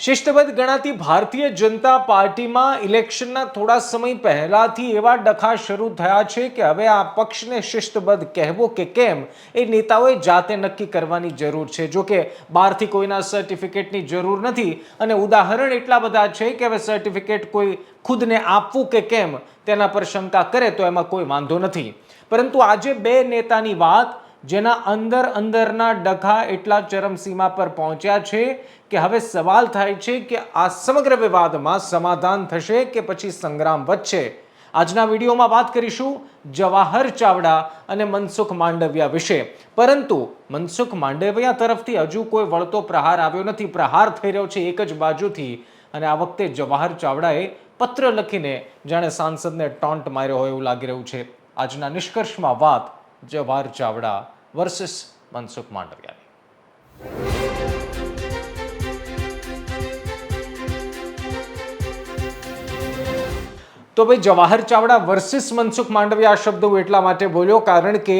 શિસ્તબદ્ધ ગણાતી ભારતીય જનતા પાર્ટીમાં ઇલેક્શનના થોડા સમય પહેલાથી એવા ડખા શરૂ થયા છે કે હવે આ પક્ષને શિસ્તબદ્ધ કહેવો કે કેમ એ નેતાઓએ જાતે નક્કી કરવાની જરૂર છે. જો કે બહારથી કોઈના સર્ટિફિકેટની જરૂર નથી અને ઉદાહરણ એટલા બધા છે કે હવે સર્ટિફિકેટ કોઈ ખુદને આપવું કે કેમ તેના પર શંકા કરે તો એમાં કોઈ વાંધો નથી. પરંતુ આજે બે નેતાની વાત જેના અંદર અંદરના ડખા એટલા ચરમસીમા પર પહોંચ્યા છે કે હવે સવાલ થાય છે કે આ સમગ્ર વિવાદમાં સમાધાન થશે કે પછી સંગ્રામ વધશે. આજના વિડીયોમાં વાત કરીશું જવાહર ચાવડા અને મનસુખ માંડવિયા વિશે. પરંતુ મનસુખ માંડવિયા તરફથી હજુ કોઈ વળતો પ્રહાર આવ્યો નથી. પ્રહાર થઈ રહ્યો છે એક જ બાજુથી. અને આ વખતે જવાહર ચાવડાએ પત્ર લખીને જાણે સાંસદને ટોન્ટ માર્યો હોય એવું લાગી રહ્યું છે. આજના નિષ્કર્ષમાં વાત જવાહર ચાવડા વર્સિસ મનસુખ માંડવિયાની તો ભાઈ જવાહર ચાવડા વર્સિસ મનસુખ માંડવિયા આ શબ્દ હું એટલા માટે બોલ્યો કારણ કે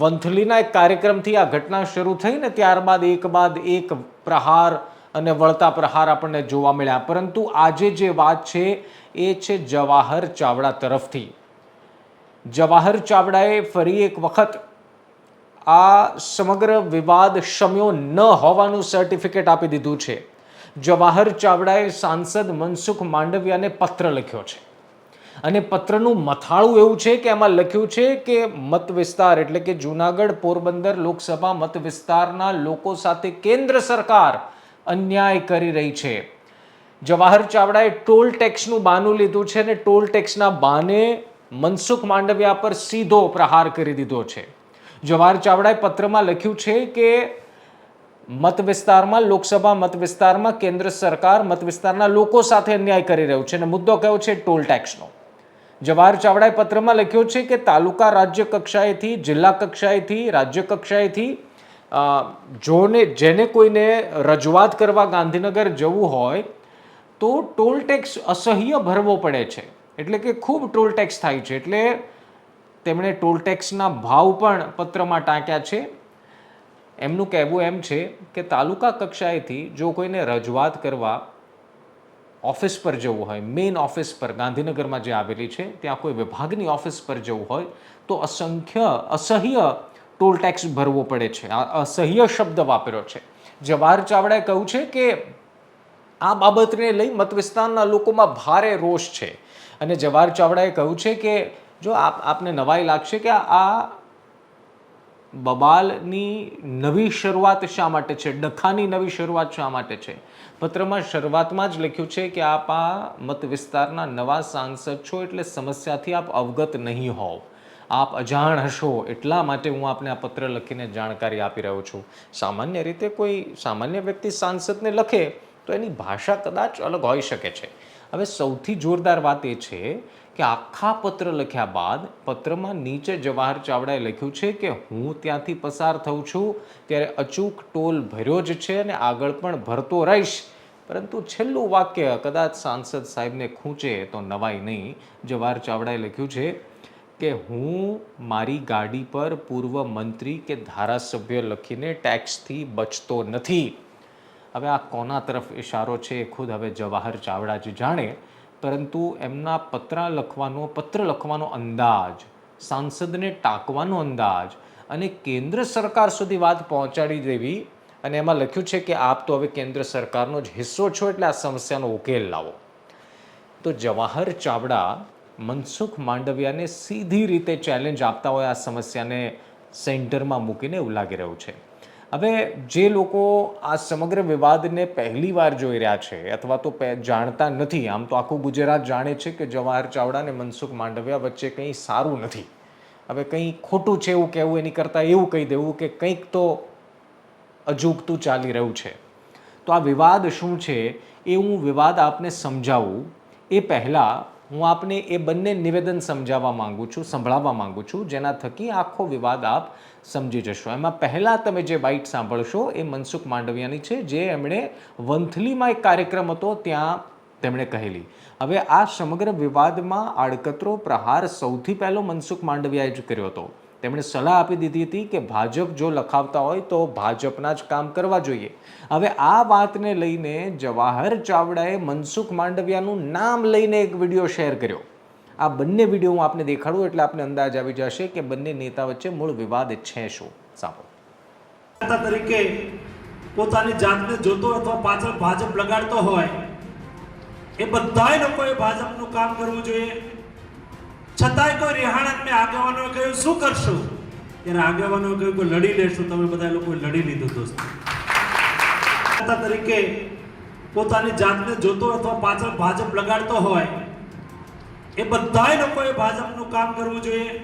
વંથલીના એક કાર્યક્રમથી આ ઘટના શરૂ થઈ ને ત્યારબાદ એક બાદ એક પ્રહાર અને વળતા પ્રહાર આપણને જોવા મળ્યા. પરંતુ આજે જે વાત છે, એ છે જવાહર ચાવડા તરફથી. જવાહર ચાવડાએ ફરી એક વખત આ સમગ્ર વિવાદ શમ્યો ન હોવાનું સર્ટિફિકેટ આપી દીધું છે. જવાહર ચાવડાએ સાંસદ મનસુખ માંડવિયાને પત્ર લખ્યો છે. અને પત્રનું મથાળું એવું છે કે એમાં લખ્યું છે કે મત વિસ્તાર એટલે કે જૂનાગઢ પોરબંદર લોકસભા મત વિસ્તારના લોકો સાથે કેન્દ્ર સરકાર અન્યાય કરી રહી છે. જવાહર ચાવડાએ ટોલ ટેક્સનું બાનું લીધું છે અને ટોલ ટેક્સના બાને મનસુખ માંડવિયા પર સીધો પ્રહાર કરી દીધો છે. જવાહર ચાવડાએ પત્રમાં લખ્યું છે કે મત વિસ્તારમાં લોકસભા મત વિસ્તારમાં કેન્દ્ર સરકાર મત વિસ્તારના લોકો સાથે અન્યાય કરી રહ્યું છે અને મુદ્દો કયો છે? ટોલ ટેક્સનો. જવાહર ચાવડાએ પત્રમાં લખ્યો છે કે તાલુકા રાજ્ય કક્ષાએથી, જિલ્લા કક્ષાએથી, રાજ્ય કક્ષાએથી જોને, જેને કોઈને રજૂઆત કરવા ગાંધીનગર જવું હોય તો ટોલ ટેક્સ અસહ્ય ભરવો પડે છે. એટલે કે ખૂબ ટોલ ટેક્સ થાય છે. એટલે તેમણે ટોલ ટેક્સના ભાવ પણ પત્રમાં ટાંક્યા છે. એમનું કહેવું એમ છે કે તાલુકા કક્ષાએથી જો કોઈને રજૂઆત કરવા ઓફિસ પર જવું હોય, મેઇન ઓફિસ પર, ગાંધીનગરમાં જે આવેલી છે, ત્યાં કોઈ વિભાગની ઓફિસ પર જવું હોય, તો અસંખ્ય અસહ્ય ટોલ ટેક્સ ભરવો પડે છે. આ અસહ્ય શબ્દ વાપર્યો છે. જવાહર ચાવડાએ કહ્યું છે કે આ બાબતને લઈ મત વિસ્તારના લોકોમાં ભારે રોષ છે. અને જવાહર ચાવડાએ કહ્યું છે કે જો આપ, આપને નવાઈ લાગશે કે આ બબાલની નવી શરૂઆત શા માટે છે? ડખાની નવી શરૂઆત શા માટે છે? પત્રમાં શરૂઆતમાં જ લખ્યું છે કે આપ આ મત વિસ્તારના નવા સાંસદ છો એટલે સમસ્યાથી આપ અવગત નહીં હોવ. આપ અજાણ હશો એટલા માટે હું આપને આ પત્ર લખીને જાણકારી આપી રહ્યો છું. સામાન્ય રીતે કોઈ સામાન્ય વ્યક્તિ સાંસદને લખે તો એની ભાષા કદાચ અલગ હોઈ શકે છે. હવે સૌથી જોરદાર વાત એ છે કે આખા પત્ર લખ્યા બાદ પત્રમાં નીચે જવાહર ચાવડાએ લખ્યું છે કે હું ત્યાંથી પસાર થઉં છું, ત્યારે અચૂક ટોલ ભર્યો જ છે અને આગળ પણ ભરતો રહીશ. પરંતુ છેલ્લું વાક્ય કદાચ સાંસદ સાહેબને ખૂંચે તો નવાઈ નહીં. જવાહર ચાવડાએ લખ્યું છે કે હું મારી ગાડી પર પૂર્વ મંત્રી કે ધારાસભ્ય લખીને ટેક્સથી બચતો નથી. હવે આ કોના તરફ ઇશારો છે એ ખુદ હવે જવાહર ચાવડા જ જાણે. પરંતુ એમના પત્ર લખવાનો પત્ર લખવાનો અંદાજ, સાંસદને ટાંકવાનો અંદાજ અને કેન્દ્ર સરકાર સુધી વાત પહોંચાડી દેવી અને એમાં લખ્યું છે કે આપ તો હવે કેન્દ્ર સરકારનો જ હિસ્સો છો એટલે આ સમસ્યાનો ઉકેલ લાવો. તો જવાહર ચાવડા મનસુખ માંડવિયાને સીધી રીતે ચેલેન્જ આપતા હોય આ સમસ્યાને સેન્ટરમાં મૂકીને એવું લાગી રહ્યું છે. હવે જે લોકો આ સમગ્ર વિવાદને પહેલી વાર જોઈ રહ્યા છે અથવા તો જાણતા નથી, આમ તો આખું ગુજરાત જાણે છે કે જવાહર ચાવડા અને મનસુખ માંડવિયા વચ્ચે કંઈ સારું નથી. હવે કંઈ ખોટું છે એવું કહેવું એની કરતાં એવું કહી દેવું કે કંઈક તો અજુગતું ચાલી રહ્યું છે. તો આ વિવાદ શું છે? એ હું વિવાદ આપને સમજાવું. એ પહેલાં હું આપને એ બંને નિવેદન સમજાવવા માંગુ છું, સંભળાવવા માંગુ છું, જેના થકી આખો વિવાદ આપ સમજી જશો. એમાં પહેલાં તમે જે બાઇટ સાંભળશો એ મનસુખ માંડવિયાની છે, જે એમણે વંથલીમાં એક કાર્યક્રમ હતો, ત્યાં તેમણે કહેલી. હવે આ સમગ્ર વિવાદમાં આડકતરો પ્રહાર સૌથી પહેલો મનસુખ માંડવિયાએ જ કર્યો હતો. તેમણે સલાહ આપી દીધી હતી કે ભાજપ જો લખાવતા હોય તો ભાજપના જ કામ કરવા જોઈએ. હવે આ વાતને લઈને જવાહર ચાવડાએ મનસુખ માંડવિયાનું નામ લઈને એક વીડિયો શેર કર્યો. આ બંને વીડિયો હું આપને દેખાડું એટલે આપને અંદાજ આવી જશે કે બંને નેતા વચ્ચે મૂળ વિવાદ છે શું? સાંભળો. તરીકે પોતાની જાતને જોતો અથવા પાછળ ભાજપ લગાડતો હોય, એ બધાય લોકોએ ભાજપનું કામ કરવું જોઈએ. છતાંય કોઈ રેહાણા મેં આગેવાનોએ કહ્યું, શું કરશું? ત્યારે આગેવાનોએ કહ્યું કે, લડી લેશું. તમે બધા લોકોએ લડી લીધું દોસ્તો. નેતા તરીકે પોતાની જાતને જોતો અથવા પાછળ ભાજપ લગાડતો હોય, એ બધાય લોકોએ ભાજપનું કામ કરવું જોઈએ.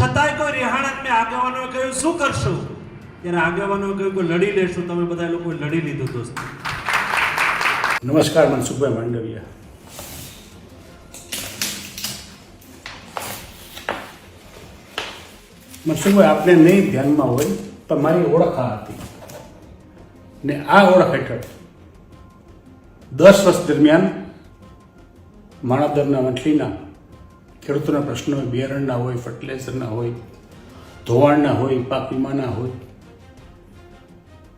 છતાંય કોઈ રેહાણા મેં આગેવાનોએ કહ્યું, શું કરશું? ત્યારે આગેવાનોએ કહ્યું કે, લડી લેશું. તમે બધા લોકોએ લડી લીધું દોસ્તો. નમસ્કાર, મનસુખભાઈ માંડવિયા. મનસુખભાઈ આપણે નહીં ધ્યાનમાં હોય તો મારી ઓળખ આ હતી. ને આ ઓળખ હેઠળ દસ વર્ષ દરમિયાન માણાદરના વંટલીના ખેડૂતોના પ્રશ્નો બિયારણના હોય ફર્ટિલાઇઝરના હોય, ધોવાણના હોય, પાક વીમાના હોય,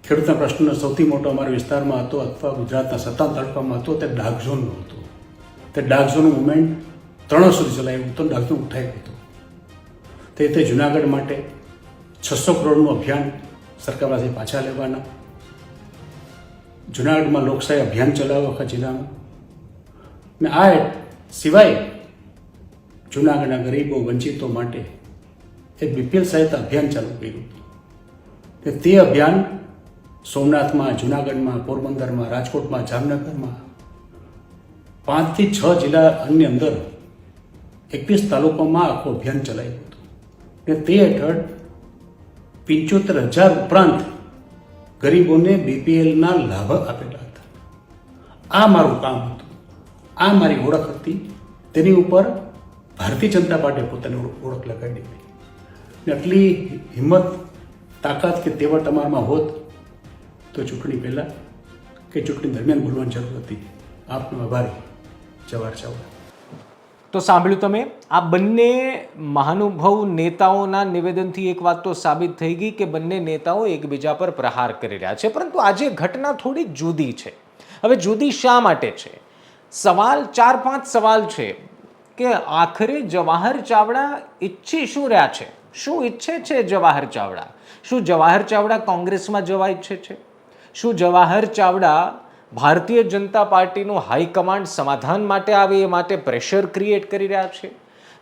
ખેડૂતના પ્રશ્નનો સૌથી મોટો અમારા વિસ્તારમાં હતો અથવા ગુજરાતના સત્તા તાલુકામાં હતો, તે ડાક ઝોનનો હતો. તે ડાક ઝોનનું મુવમેન્ટ ત્રણ સુધી ચલાવ્યું, તો ડાક ઝોન ઉઠાવ્યું હતું. તે તે જુનાગઢ માટે છસો કરોડનું અભિયાન સરકાર પાસે પાછા લેવાના. જુનાગઢમાં લોકશાહી અભિયાન ચલાવ્યું આખા જિલ્લામાં. ને આ સિવાય જુનાગઢના ગરીબો, વંચિતો માટે એક બીપીએલ સહિત અભિયાન ચાલુ કર્યું. તે અભિયાન સોમનાથમાં, જુનાગઢમાં, પોરબંદરમાં, રાજકોટમાં, જામનગરમાં પાંચથી છ જિલ્લાની અંદર એકવીસ તાલુકામાં આખું અભિયાન ચલાવ્યું હતું. ને તે હેઠળ પંચોતેર હજાર ઉપરાંત ગરીબોને બીપીએલના લાભ આપેલા હતા. આ મારું કામ હતું. આ મારી ઓળખ હતી. તેની ઉપર ભારતીય જનતા પાર્ટીએ પોતાની ઓળખ- લગાવી લગાડી ને આટલી હિંમત, તાકાત કે તેવડ તમારામાં હોત તો ચૂંટણી પહેલાં કે ચૂંટણી દરમિયાન બોલવાની જરૂર હતી. આપનો આભારી. જવાર ચાવડા. તો સાંભળ્યું તમે? આ બંને મહાનુભવ નેતાઓના નિવેદનથી એક વાત તો સાબિત થઈ ગઈ કે બંને નેતાઓ એકબીજા પર પ્રહાર કરી રહ્યા છે, પરંતુ આજે ઘટના થોડી જુદી છે. હવે જુદી શા માટે છે? સવાલ, ચાર પાંચ સવાલ છે કે આખરે જવાહર ચાવડા ઈચ્છી શું રહ્યા છે? શું ઈચ્છે છે જવાહર ચાવડા? શું જવાહર ચાવડા કોંગ્રેસમાં જવા ઈચ્છે છે? શું જવાહર ચાવડા ભારતીય જનતા પાર્ટીનું હાઈકમાન્ડ સમાધાન માટે આવે એ માટે પ્રેશર ક્રિએટ કરી રહ્યા છે.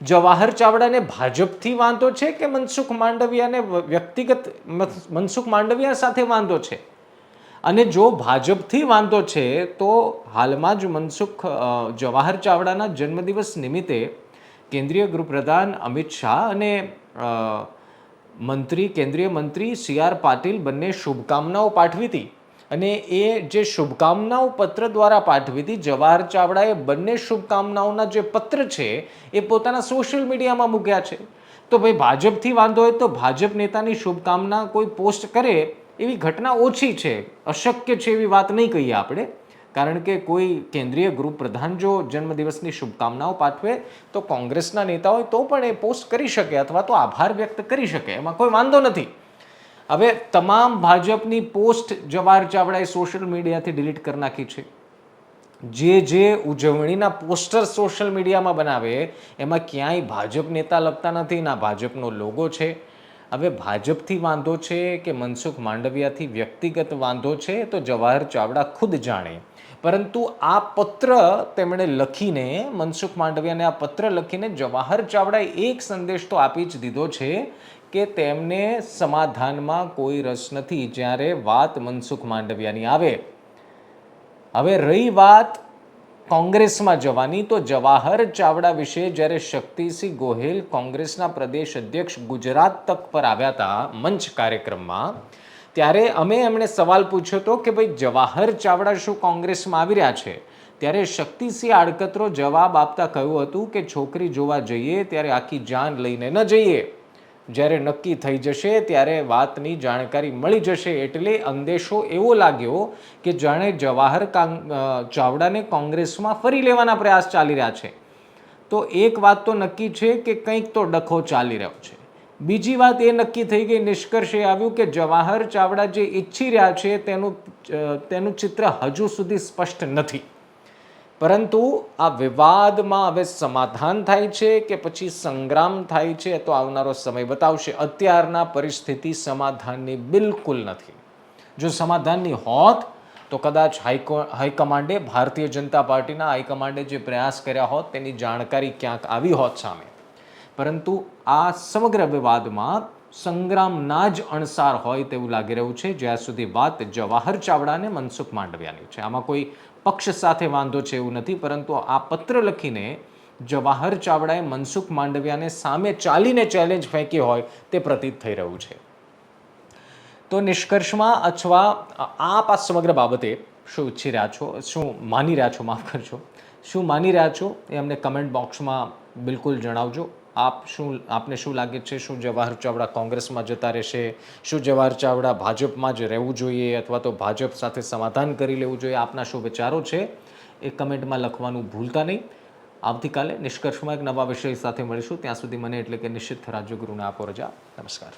જવાહર ચાવડાને ભાજપથી વાંધો છે કે મનસુખ માંડવિયાને વ્યક્તિગત મનસુખ માંડવિયા સાથે વાંધો છે? અને જો ભાજપથી વાંધો છે, તો હાલમાં જ મનસુખ જવાહર ચાવડાના જન્મદિવસ નિમિત્તે કેન્દ્રીય ગૃહપ્રધાન અમિત શાહ અને મંત્રી, કેન્દ્રીય મંત્રી સી આર પાટીલ બંને શુભકામનાઓ પાઠવી હતી. અને એ જે શુભકામનાઓ પત્ર દ્વારા પાઠવી હતી, જવાહર ચાવડાએ બંને શુભકામનાઓના જે પત્ર છે, એ પોતાના સોશિયલ મીડિયામાં મૂક્યા છે. તો ભાઈ, ભાજપથી વાંધો હોય તો ભાજપ નેતાની શુભકામના કોઈ પોસ્ટ કરે, એવી ઘટના ઓછી છે, અશક્ય છે એવી વાત નહીં કહીએ આપણે. કારણ કે કોઈ કેન્દ્રીય ગૃહ પ્રધાન જો જન્મદિવસની શુભકામનાઓ પાઠવે, તો કોંગ્રેસના નેતા હોય તો પણ એ પોસ્ટ કરી શકે અથવા તો આભાર વ્યક્ત કરી શકે, એમાં કોઈ વાંધો નથી. હવે તમામ ભાજપની પોસ્ટ જવાહર ચાવડાએ સોશિયલ મીડિયાથી ડિલીટ કરી નાખી છે. જે જે ઉજવણીના પોસ્ટર સોશિયલ મીડિયામાં બનાવે, એમાં ક્યાંય ભાજપ નેતા લગતા નથી, ના ભાજપનો લોગો છે. હવે ભાજપથી વાંધો છે કે મનસુખ માંડવિયાથી વ્યક્તિગત વાંધો છે તો જવાહર ચાવડા ખુદ જાણે. પરંતુ આ પત્ર તેમણે લખીને, મનસુખ માંડવિયાને આ પત્ર લખીને જવાહર ચાવડાએ એક સંદેશ તો આપી જ દીધો છે કે તેમને સમાધાનમાં કોઈ રસ નથી જ્યારે વાત મનસુખ માંડવિયાની આવે. હવે રહી વાત કોંગ્રેસમાં જવાની તો જવાહર ચાવડા વિશે જ્યારે શક્તિસિંહ ગોહિલ કોંગ્રેસના પ્રદેશ અધ્યક્ષ ગુજરાત તક પર આવ્યા હતા મંચ કાર્યક્રમમાં, ત્યારે અમે એમણે સવાલ પૂછ્યો હતો કે ભાઈ જવાહર ચાવડા શું કોંગ્રેસમાં આવી રહ્યા છે? ત્યારે શક્તિસિંહ આડકતરો જવાબ આપતા કહ્યું હતું કે છોકરી જોવા જઈએ ત્યારે આખી જાન લઈને ન જઈએ. જ્યારે નક્કી થઈ જશે, ત્યારે વાતની જાણકારી મળી જશે. એટલે અંદેશો એવો લાગ્યો કે જાણે જવાહર ચાવડાને કોંગ્રેસમાં ફરી લેવાના પ્રયાસ ચાલી રહ્યા છે. તો એક વાત તો નક્કી છે કે કંઈક તો ડખો ચાલી રહ્યો છે. બીજી વાત એ નક્કી થઈ ગઈ, નિષ્કર્ષ એ આવ્યું કે જવાહર ચાવડા જે ઈચ્છી રહ્યા છે, તેનું તેનું ચિત્ર હજુ સુધી સ્પષ્ટ નથી. પરંતુ આ વિવાદમાં હવે સમાધાન થાય છે કે પછી સંગ્રામ થાય છે તો આવનારો સમય બતાવશે. અત્યારના પરિસ્થિતિ સમાધાનની બિલકુલ નથી. જો સમાધાનની હોત, તો કદાચ હાઈકો, હાઈકમાન્ડે ભારતીય જનતા પાર્ટીના હાઈકમાન્ડે જે પ્રયાસ કર્યા હોત, તેની જાણકારી ક્યાંક આવી હોત સામે. પરંતુ આ સમગ્ર વિવાદમાં સંગ્રામના જ અણસાર હોય તેવું લાગી રહ્યું છે. જ્યાં સુધી વાત જવાહર ચાવડાને મનસુખ માંડવિયાની છે. આમાં કોઈ પક્ષ સાથે વાંધો છે એવું નથી, પરંતુ આ પત્ર લખીને જવાહર ચાવડાએ મનસુખ માંડવિયાને સામે ચાલીને ચેલેન્જ ફેંકી હોય તે પ્રતીત થઈ રહ્યું છે. તો નિષ્કર્ષમાં અથવા આપ આ સમગ્ર બાબતે શું ઈચ્છી રહ્યા છો? શું માની રહ્યા છો? માફ કરજો. શું માની રહ્યા છો? એ અમને કમેન્ટ બોક્સમાં બિલકુલ જણાવજો. આપ શું, આપને શું લાગે છે? શું જવાહર ચાવડા કોંગ્રેસમાં જતા રહેશે? શું જવાહર ચાવડા ભાજપમાં જ રહેવું જોઈએ અથવા તો ભાજપ સાથે સમાધાન કરી લેવું જોઈએ? આપના શું વિચારો છે? એ કમેન્ટમાં લખવાનું ભૂલતા નહીં. આવતીકાલે નિષ્કર્ષમાં એક નવા વિષય સાથે મળીશું. ત્યાં સુધી મને એટલે કે નિશ્ચિત રાજ્યગુરુને આપો રજા. નમસ્કાર.